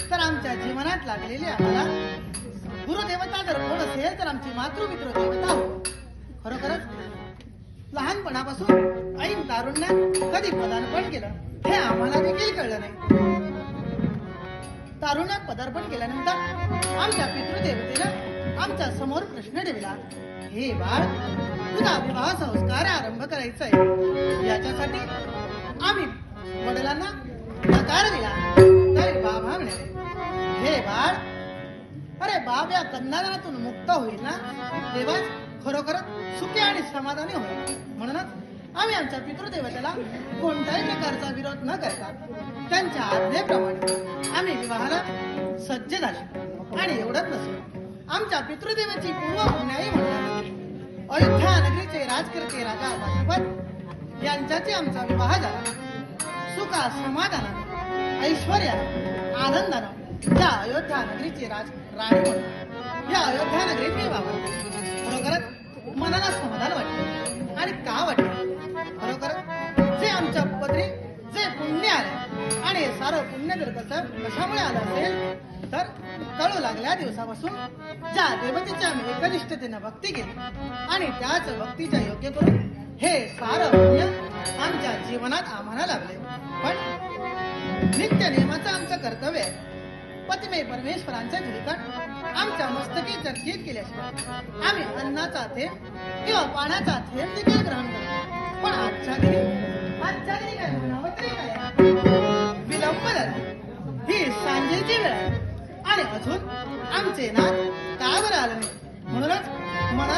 तर आमच्या जीवनात लागलेले आम्हाला गुरुदेवता जर कोण असेल तर आमची मातृमित्र देवता हो. खरोखरच लहानपणापासून ऐन तारुण्यात कधी पदार्पण केलं हे आम्हाला देखील कळलं नाही. तारुण्यात पदार्पण केल्यानंतर आमच्या पितृदेवतेनं आमच्यासमोर प्रश्न ठेवला हे बाळ तुला विवाह संस्कार आरंभ करायचा आहे याच्यासाठी आम्ही वडिलांना नकार दिला. तरी बाबा म्हणे बाळ? अरे बाब या कंदानातून मुक्त होईल ना? तेव्हाच खरोखरच सुखी आणि समाधानी होईल. म्हणूनच आम्ही आमच्या पितृदेवतेला कोणत्याही प्रकारचा विरोध न करता त्यांच्या आज्ञेप्रमाणे आम्ही विवाहाला सज्ज झाले. आणि एवढंच नसून आमच्या पितृदेवाची पूर्व पुण्याही म्हणतात अयोध्या नगरीचे राजकर्ते राजा पाशुपत यांच्याशी आमचा विवाह झाला. सुखा समाधानानं ऐश्वर्यानं आनंदानं या अयोध्या नगरीचे राज राणी या अयोध्या नगरीत मी वावरते खरोखरच मनाला समाधान वाटते. आणि का वाटते? खरोखर जे आमच्या पदरी जे पुण्य आले आणि सारं पुण्य जर कसं कशामुळे आलं असेल तर तळू लागल्या दिवसापासून ज्या देवतेच्या मी एकनिष्ठतेनं भक्ती केली आणि त्याच भक्तीच्या योग्य करून हे सारं पुण्य आमच्या जीवनात आम्हाला लागले पण नित्य नियमाचं आमचं कर्तव्य आहे. पतिमे परमेश्वरांच्या धुळीकण आमच्या मस्तकी चर्चित केल्याशिवाय. आम्ही अन्नाचा थेंब किंवा पाण्याचा थेंब देखील ग्रहण करतो पण आजच्या घरी आजच्या घरी काय म्हणावं तरी काय? विलंब झाला. ही सांजेची वेळ आहे. आणि अजून आमचे नाथ का बरं आलं नाही? म्हणूनच मनात